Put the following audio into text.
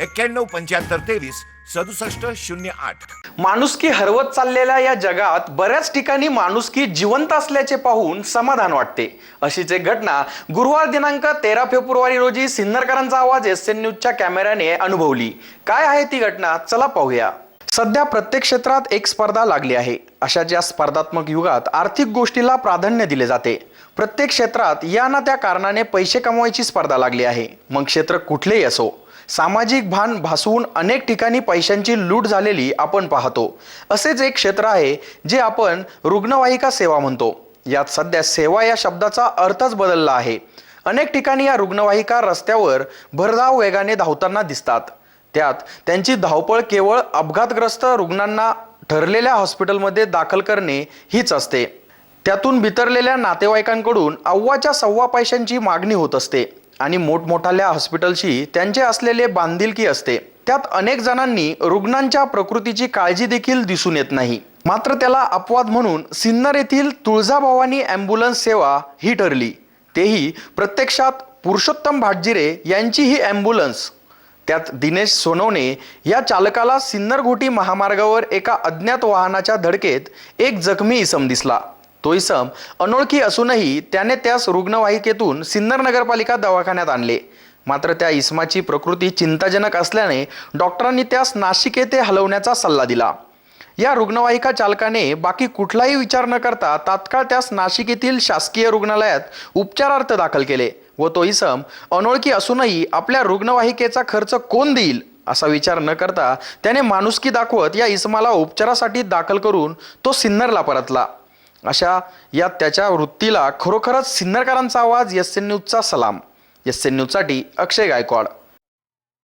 एक्क्याण्णव पंच्याहत्तर तेवीस सदुसष्ट शून्य आठ. माणुसकी हरवत चाललेल्या या जगात बऱ्याच ठिकाणी माणुसकी जिवंत असल्याचे पाहून समाधान वाटते. अशीच एक घटना गुरुवार दिनांक तेरा फेब्रुवारी रोजी सिन्नरकरांचा आवाज एस एन न्यूजच्या कॅमेऱ्याने अनुभवली. काय आहे ती घटना? चला पाहूया. सध्या प्रत्येक क्षेत्रात एक स्पर्धा लागली आहे. अशाच या स्पर्धात्मक युगात आर्थिक गोष्टीला प्राधान्य दिले जाते. प्रत्येक क्षेत्रात या ना त्या कारणाने पैसे कमवायची स्पर्धा लागली आहे. मग क्षेत्र कुठलेही असो. सामाजिक भान भासवून अनेक ठिकाणी पैशांची लूट झालेली आपण पाहतो. असेच एक क्षेत्र आहे जे आपण रुग्णवाहिका सेवा म्हणतो. यात सध्या सेवा या शब्दाचा अर्थच बदलला आहे. अनेक ठिकाणी या रुग्णवाहिका रस्त्यावर भरधाव वेगाने धावताना दिसतात. त्यात त्यांची धावपळ केवळ अपघातग्रस्त रुग्णांना ठरलेल्या हॉस्पिटलमध्ये दाखल करणे हीच असते. त्यातून बितरलेल्या नातेवाईकांकडून अव्वाच्या सव्वा पैशांची मागणी होत असते. आणि मोठमोठाल्या हॉस्पिटलशी त्यांचे असलेले बांधिलकी असते. त्यात अनेक जणांनी रुग्णांच्या प्रकृतीची काळजी देखील दिसून येत नाही. मात्र त्याला अपवाद म्हणून सिन्नर येथील तुळजाभवानी ॲम्ब्युलन्स सेवा ही ठरली. तेही प्रत्यक्षात पुरुषोत्तम भाटजिरे यांची ही ॲम्ब्युलन्स. त्यात दिनेश सोनवणे या चालकाला सिन्नर घोटी महामार्गावर एका अज्ञात वाहनाच्या धडकेत एक जखमी इसम दिसला तो इसम अनोळखी असूनही त्याने त्यास रुग्णवाहिकेतून सिन्नर नगरपालिका दवाखान्यात आणले. मात्र त्या इसमाची प्रकृती चिंताजनक असल्याने डॉक्टरांनी त्यास नाशिक येथे हलवण्याचा सल्ला दिला. या रुग्णवाहिका चालकाने बाकी कुठलाही विचार न करता तात्काळ त्यास नाशिक येथील शासकीय रुग्णालयात उपचारार्थ दाखल केले व तो इसम अनोळखी असूनही आपल्या रुग्णवाहिकेचा खर्च कोण देईल असा विचार न करता त्याने माणुसकी दाखवत या इसमाला उपचारासाठी दाखल करून तो सिन्नरला परतला. अशा या त्याच्या वृत्तीला खरोखरच सिन्नरकरांचा आवाज एस एन न्यूजचा सलाम. एस एन न्यूजसाठी अक्षय गायकवाड.